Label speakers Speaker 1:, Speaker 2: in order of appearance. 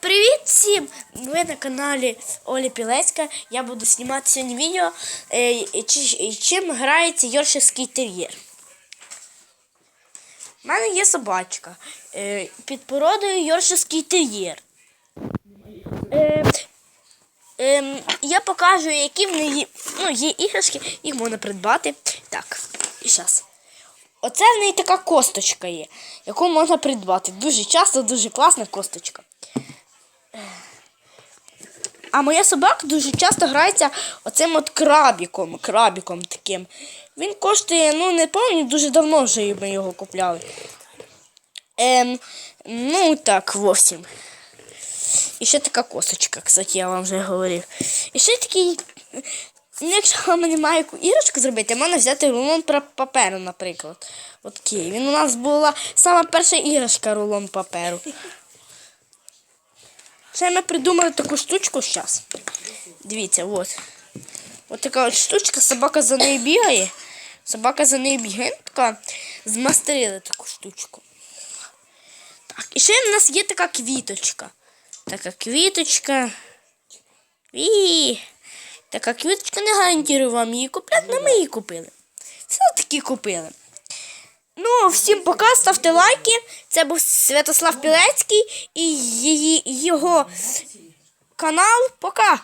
Speaker 1: Привіт всім! Ви на каналі Оля Пілецька. Я буду знімати сьогодні відео, е, чим грається Йоршевський тер'єр. У мене є собачка е, під породою Йоршевський тер'єр. Е, ем, я покажу, які в неї ну, є іграшки, їх можна придбати. Так, і зараз. Оце в неї така косточка є, яку можна придбати. Дуже часто, дуже класна косточка. А моя собака дуже часто грається оцим от крабіком, крабіком таким. Він коштує, ну не пам'ятаю, дуже давно вже ми його купляли. Ем, ну так, вовсім. І ще така косточка, кстати, я вам вже говорив. І ще такий. Ну, якщо вам немає яку іграшку зробити, можна взяти рулон паперу, наприклад. Такий. Він у нас була сама перша іграшка рулон паперу. Ще ми придумали таку штучку зараз. Дивіться, от. От така от штучка, собака за нею бігає. Собака за нею бігає, така змастерили таку штучку. Так, і ще в нас є така квіточка. Така квіточка. І така квіточка не гарантую вам її купляти, але ми її купили. Все-таки купили. Ну, всім пока, ставте лайки. Це був Святослав Пілецький і її, його канал. Пока!